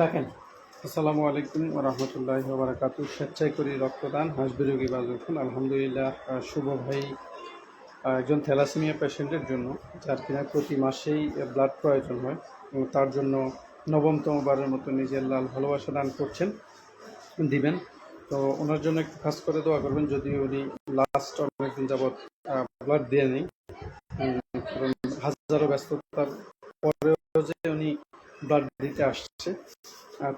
আসসালামু আলাইকুম রহমতুল্লাহ বারাকাত স্বেচ্ছায় করি রক্তদান হাসবে রোগী বাজুখন আলহামদুলিল্লাহ শুভ ভাই একজন থ্যালাসেমিয়া পেশেন্টের জন্য, যার কিনা প্রতি মাসেই ব্লাড প্রয়োজন হয় এবং তার জন্য নবমতম বারের মতো নিজের লাল ভালোবাসা দান করছেন, দিবেন। তো ওনার জন্য একটু খাস করে দোয়া করবেন যদি উনি লাস্ট অনেকদিন যাবৎ ব্লাড দিয়ে নেই হাজারো ব্যস্ততার পরেও যে ব্লাড দিতে আসছে।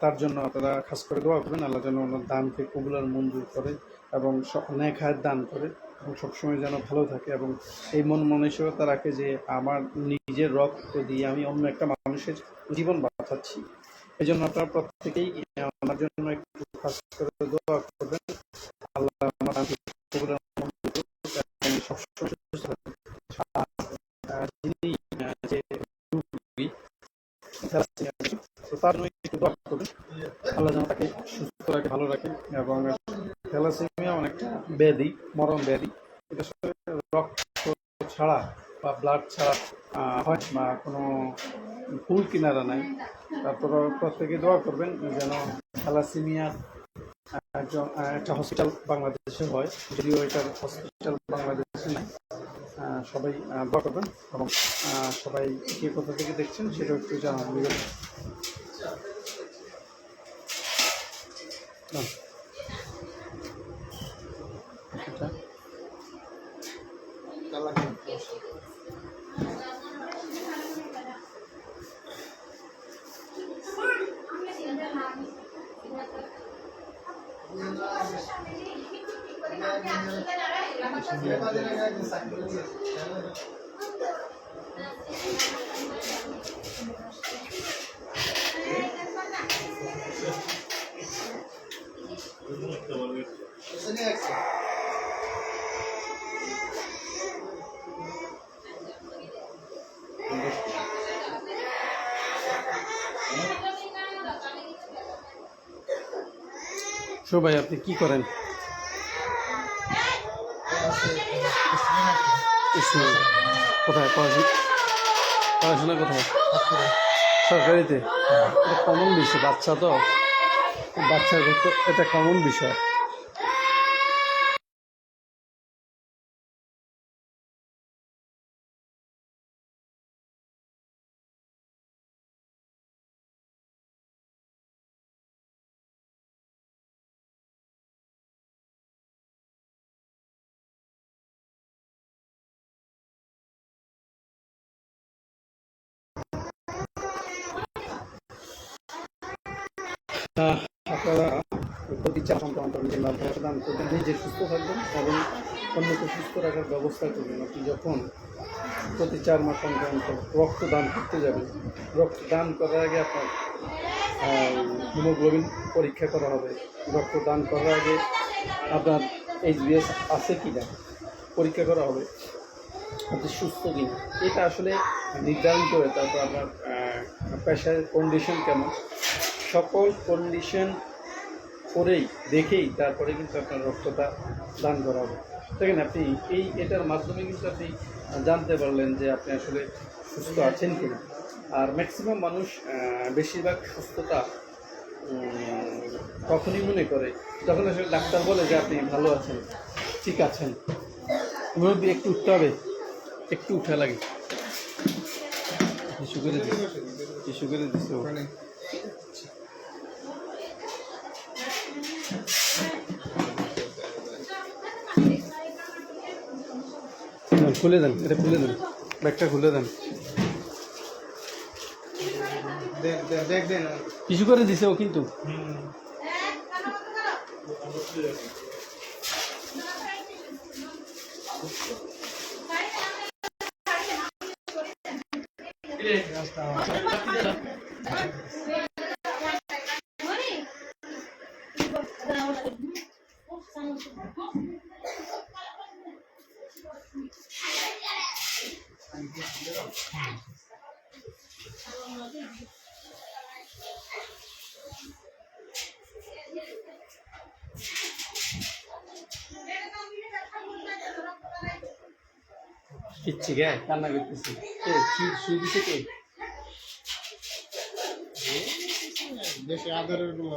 তার জন্য আপনারা খাস করে দোয়া করবেন, আল্লাহ যেন ওনার দানকে কবুলার মঞ্জুর করে এবং অনেক হায়াত দান করে এবং সবসময় যেন ভালো থাকে এবং এই মন মানসিকতা রাখে যে আমার নিজের রক্ত দিয়ে আমি অন্য একটা মানুষের জীবন বাঁচাচ্ছি। এই জন্য আপনারা প্রত্যেকেই আমার জন্য একটু খাস করে দোয়া করবেন। আল্লাহ আমার দানকে কবুলার মঞ্জুর করুক এবং সবসময় সুস্থ থাকুক। আর, আহ, যিনি আহ, যে রোগী, রোগী, তো তার জন্য একটু দোয়া করবেন আল্লাহ যেন তাকে সুস্থ রাখে ভালো রাখে এবং থ্যালাসেমিয়া অনেকটা ব্যাধি মরণ ব্যাধি এটা রক্ত ছাড়া বা ব্লাড ছাড়া হয়। বা কোনো ফুল কিনারা নাই তারপর প্রত্যেকে দোয়া করবেন যেন থ্যালাসেমিয়ার একজন একটা হসপিটাল বাংলাদেশে হয় যদিও এটার হসপিটাল বাংলাদেশে নাই। সবাই দোয়া করবেন এবং সবাই কে কোথা থেকে দেখছেন সেটা একটু জানাবেন শো ভাই আপনি কি করেন? কোথায়? পড়াশোনা কোথায়? সরকারিতে? কমন বিষয় বাচ্চা তো? বাচ্চার এটা কমন বিষয়। আপনারা প্রতি চার সংক্রান্ত নিজের মাধ্যমে দান করবেন, নিজে সুস্থ থাকবেন এবং অন্যকে সুস্থ রাখার ব্যবস্থা করবেন। আপনি যখন প্রতি চার মাস সংক্রান্ত রক্তদান করতে যাবেন, রক্তদান করার আগে আপনার হিমোগ্লোবিন পরীক্ষা করা হবে। রক্তদান করার আগে আপনার এইচ এইচবিএস আছে কি না পরীক্ষা করা হবে। আপনি সুস্থ কিনা, এটা আসলে নির্ধারণ করে তারপর আপনার প্রেশার কন্ডিশন কেমন সকল কন্ডিশন করেই, দেখেই তারপরে কিন্তু আপনার রক্তটা দান করা হবে। দেখেন আপনি এই এটার মাধ্যমে কিন্তু আপনি জানতে পারলেন যে আপনি আসলে সুস্থ আছেন কিনা। আর ম্যাক্সিমাম মানুষ বেশিরভাগ সুস্থতা তখনই মনে করে যখন আসলে ডাক্তার বলে যে আপনি ভালো আছেন, ঠিক আছেন। মুরব্বী, একটু উঠতে হবে। একটু উঠা লাগে। টিস্যু করে দিস, টিস্যু করে দিস খুলে দেন এটা খুলে দেন ব্যাগটা খুলে দেন। কিছু করে দিছে ও কিন্তু। কিচ্ছি গে কান্না করতেছি। কে? শুয়ে শুয়ে দিছে কে? দেশে আদরেরগুলো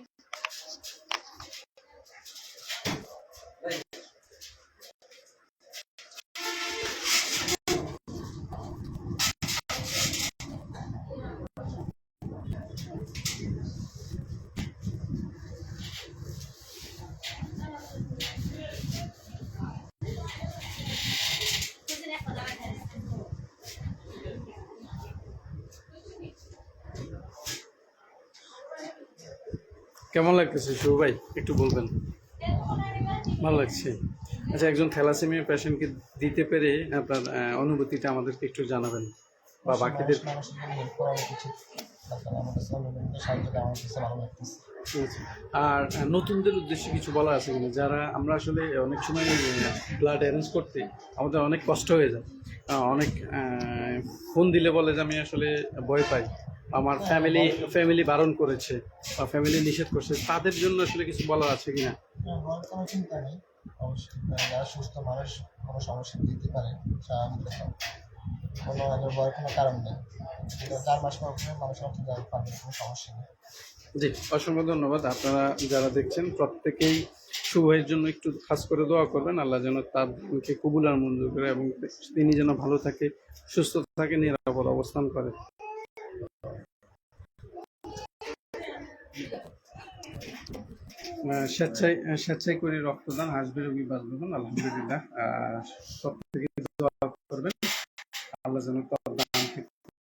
কেমন লাগতেছে শুভ ভাই? একটু বলবেন। ভালো লাগছে। আচ্ছা একজন থ্যালাসেমিয়া পেশেন্টকে দিতে পেরে আপনার অনুভূতিটা আমাদেরকে একটু জানাবেন বা বাকিদের। আর নতুনদের উদ্দেশ্যে কিছু বলা আছে কিনা? যারা আমরা আসলে অনেক সময় ব্লাড অ্যারেঞ্জ করতে আমাদের অনেক কষ্ট হয়ে যায়। অনেক ফোন দিলে বলে যে আমি আসলে ভয় পাই। আমার ফ্যামিলি ফ্যামিলি বারণ করেছে বা ফ্যামিলি নিষেধ করছে। তাদের জন্য আসলে কিছু বলার আছে কিনা? আমার কোনো চিন্তা নেই। অবশ্যই যারা সুস্থ মানুষ কোনো সমস্যা দিতে পারে স্বাভাবিক কোনো এদের ভয়ের কোনো কারণ নেই। চার মাস পর মানুষের মতো যাবে পারবে কোনো সমস্যা নেই। জি অসংখ্য ধন্যবাদ। আপনারা যারা দেখছেন প্রত্যেকেই শুভের জন্য একটু খাস করে দোয়া করবেন। আল্লাহ যেন তারকে কবুল আর মঞ্জুর করে এবং তিনি যেন ভালো থাকে সুস্থ থাকে নিরাপদ অবস্থান করে। স্বেচ্ছায় স্বেচ্ছায় করে রক্তদান হাসবে রোগী বাঁচবেন আলহামদুলিল্লাহ। সব থেকে দোয়া করবেন